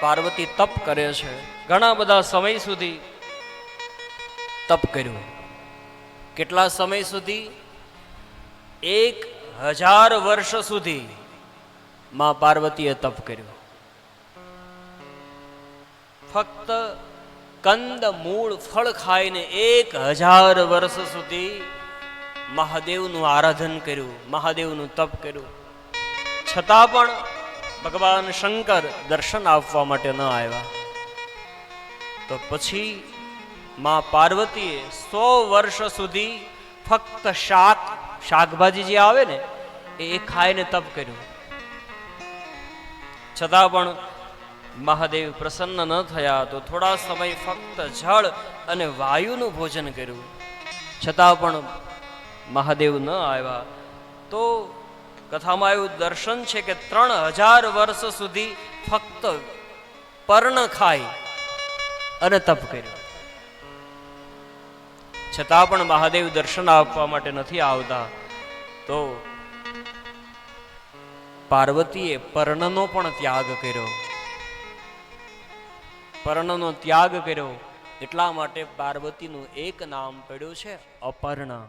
પાર્વતી તપ કરે છે. ઘણા બધા સમય સુધી તપ કર્યું. કેટલા સમય સુધી? એક હજાર વર્ષ સુધી માં પાર્વતીએ તપ કર્યું. ફક્ત કંદ, મૂળ, ફળ ખાઈને એક હજાર વર્ષ સુધી મહાદેવનું આરાધન કર્યું, મહાદેવનું તપ કર્યું. છતાં પણ ભગવાન શંકર દર્શન આપવા માટે ન આવ્યા. તો પછી માં પાર્વતીએ સો વર્ષ સુધી ફક્ત શાક શાકભાજી જે આવે ને એ ખાઈને તપ કર્યું. છતાં પણ મહાદેવ પ્રસન્ન ન થયા તો થોડા સમય ફક્ત જળ અને વાયુનું ભોજન કર્યું. છતાં પણ મહાદેવ ન આવ્યા. તો કથામાં એવું દર્શન છે કે ત્રણ હજાર વર્ષ સુધી ફક્ત પર્ણ ખાઈ અને તપ કર્યું. છતાં પણ મહાદેવ દર્શન આપવા માટે નથી આવતા. તો પાર્વતીએ પર્ણનો પણ ત્યાગ કર્યો. પર્ણનો ત્યાગ કર્યો. એટલા માટે પાર્વતીનું એક નામ પડ્યું છે અપર્ણા.